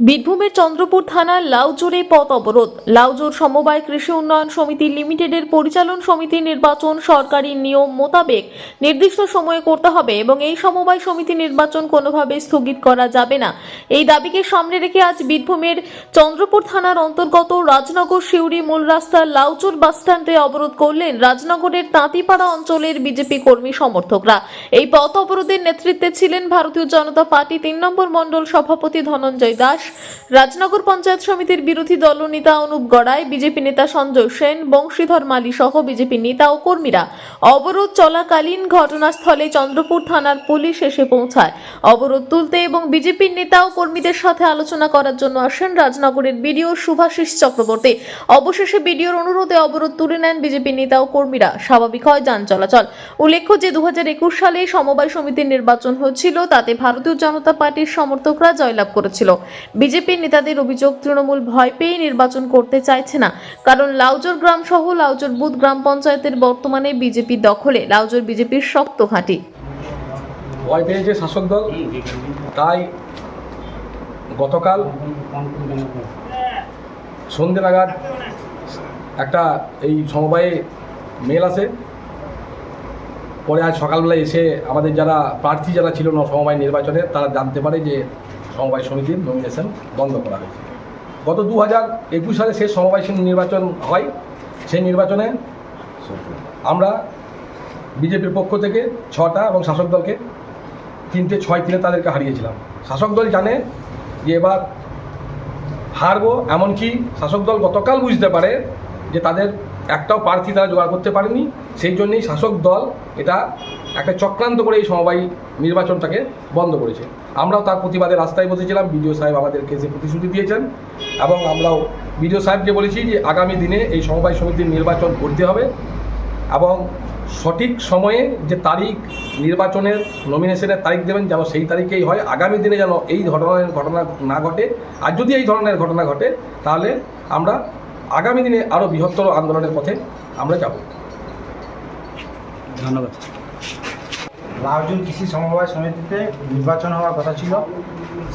বীরভূমের চন্দ্রপুর থানার লাউজোরে পথ অবরোধ। লাউজোর সমবায় কৃষি উন্নয়ন সমিতি লিমিটেডের পরিচালন সমিতি নির্বাচন সরকারি নিয়ম মোতাবেক নির্দিষ্ট সময়ে করতে হবে এবং এই সমবায় সমিতি নির্বাচন কোনোভাবে স্থগিত করা যাবে না। এই দাবিকে সামনে রেখে আজ বীরভূমের চন্দ্রপুর থানার অন্তর্গত রাজনগর শিউরি মূল রাস্তার লাউচুর বাসস্ট্যান্ডে অবরোধ করলেন রাজনগরের তাঁতিপাড়া অঞ্চলের বিজেপি কর্মী সমর্থকরা। এই পথ অবরোধের নেতৃত্বে ছিলেন ভারতীয় জনতা পার্টি তিন নম্বর মণ্ডল সভাপতি ধনঞ্জয় দাস রাজনগর পঞ্চায়েত সমিতির বিরোধী দলনেতা অনুপ গড়াই, বিজেপি নেতা সঞ্জয় সেন, বংশীধর মালী সহ বিজেপি নেতা ও কর্মীরা অবরোধ চলাকালীন ঘটনাস্থলে চন্দ্রপুর থানার পুলিশ এসে পৌঁছায়। অবরোধ তুলতে এবং বিজেপির নেতা ও কর্মীদের সাথে আলোচনা করার জন্য আসেন রাজনগরের বিডিও শুভাশিস চক্রবর্তী। অবশেষে বিডিওর অনুরোধে অবরোধ তুলে নেন বিজেপি নেতা ও কর্মীরা। স্বাভাবিক হয় যান চলাচল। উল্লেখ্য যে দু হাজার একুশ সালে সমবায় সমিতির নির্বাচন হচ্ছিল তাতে ভারতীয় জনতা পার্টির সমর্থকরা জয়লাভ করেছিল। বিজেপির নেতাদের অভিযোগ, তৃণমূল ভয় পেয়ে নির্বাচন করতে চাইছে না। কারণ লাউজোর গ্রাম সহ লাউজোর বুথ গ্রাম পঞ্চায়েতের বর্তমানে বিজেপির দখলে, লাউজোর বিজেপির শক্ত ঘাঁটি। ভয় পেয়েছে শাসক দল। তাই গতকাল সন্ধে নাগাদ একটা এই সমবায়ে মেল আসে। পরে আজ সকালবেলায় এসে আমাদের যারা প্রার্থী যারা ছিল না সমবায় নির্বাচনে, তারা জানতে পারে যে সমবায় সমিতির নমিনেশন বন্ধ করা হয়েছে। গত দু হাজার একুশ সালে শেষ সমবায় নির্বাচন হয়, সেই নির্বাচনে আমরা বিজেপির পক্ষ থেকে ছটা এবং শাসক দলকে তিনটে, ছয়, তিনে তাদেরকে হারিয়েছিলাম। শাসক দল জানে যে এবার হারবো, এমনকি শাসক দল গতকাল বুঝতে পারে যে তাদের একটাও প্রার্থী তারা জোগাড় করতে পারেনি। সেই জন্যেই শাসক দল এটা একটা চক্রান্ত করে এই সমবায় নির্বাচনটাকে বন্ধ করেছে। আমরাও তার প্রতিবাদে রাস্তায় বসেছিলাম বিডিও সাহেব আমাদেরকে সে প্রতিশ্রুতি দিয়েছেন এবং আমরাও বিডিও সাহেবকে বলেছি যে আগামী দিনে এই সমবায় সমিতির নির্বাচন করতে হবে এবং সঠিক সময়ে যে তারিখ নির্বাচনের নমিনেশনের তারিখ দেবেন যেন সেই তারিখেই হয়, আগামী দিনে যেন এই ধরনের ঘটনা না ঘটে। আর যদি এই ধরনের ঘটনা ঘটে, তাহলে আমরা আগামী দিনে আরও বৃহত্তর আন্দোলনের পথে আমরা যাব। ধন্যবাদ। লাউজুন কৃষি সমবায় সমিতিতে নির্বাচন হওয়ার কথা ছিল।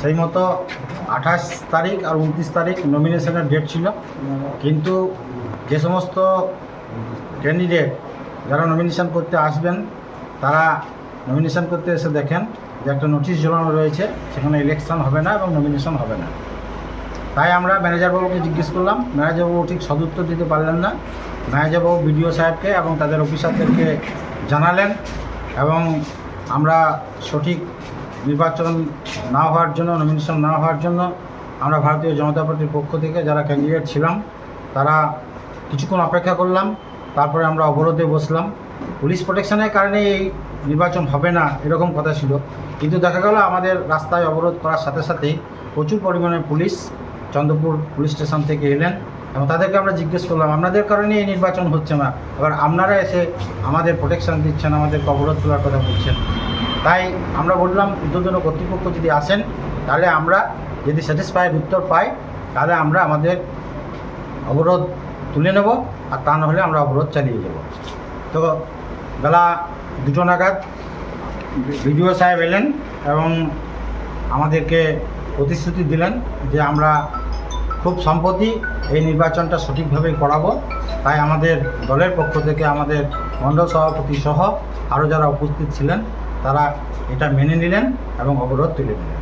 সেই মতো আঠাশ তারিখ আর উনত্রিশ তারিখ নমিনেশনের ডেট ছিল। কিন্তু যে সমস্ত ক্যান্ডিডেট যারা নমিনেশন করতে আসবেন, তারা নমিনেশন করতে এসে দেখেন যে একটা নোটিশ ঝোলানো রয়েছে, সেখানে ইলেকশন হবে না এবং নমিনেশন হবে না। তাই আমরা ম্যানেজারবাবুকে জিজ্ঞেস করলাম ম্যানেজারবাবু ঠিক সদুত্তর দিতে পারলেন না। ম্যানেজারবাবু বিডিও সাহেবকে এবং তাদের অফিসারদেরকে জানালেন এবং আমরা সঠিক নির্বাচন না হওয়ার জন্য নমিনেশন না হওয়ার জন্য আমরা ভারতীয় জনতা পার্টির পক্ষ থেকে যারা ক্যান্ডিডেট ছিলাম, তারা কিছুক্ষণ অপেক্ষা করলাম, তারপরে আমরা অবরোধে বসলাম। পুলিশ প্রোটেকশনের কারণে এই নির্বাচন হবে না, এরকম কথা ছিল। কিন্তু দেখা গেল আমাদের রাস্তায় অবরোধ করার সাথে সাথেই প্রচুর পরিমাণে পুলিশ চন্দ্রপুর পুলিশ স্টেশন থেকে এলেন। এবং তাদেরকে আমরা জিজ্ঞেস করলাম, আপনাদের কারণে এই নির্বাচন হচ্ছে না? এবার আপনারা এসে আমাদের প্রোটেকশন দিচ্ছেন, আমাদের অবরোধ তোলার কথা বলছেন। তাই আমরা বললাম উদ্বোধন কর্তৃপক্ষ যদি আসেন, তাহলে আমরা যদি স্যাটিসফাইড উত্তর পাই, তাহলে আমরা আমাদের অবরোধ তুলে নেব, আর তা নাহলে আমরা অবরোধ চালিয়ে যাব। তো বেলা দুটো নাগাদ বিডিও সাহেব এলেন এবং আমাদেরকে প্রতিশ্রুতি দিলেন যে আমরা খুব সম্প্রতি এই নির্বাচনটা সঠিকভাবে করাবো। তাই আমাদের দলের পক্ষ থেকে আমাদের মণ্ডল সভাপতি সহ আরও যারা উপস্থিত ছিলেন, তারা এটা মেনে নিলেন এবং অবরোধ তুলে নিলেন।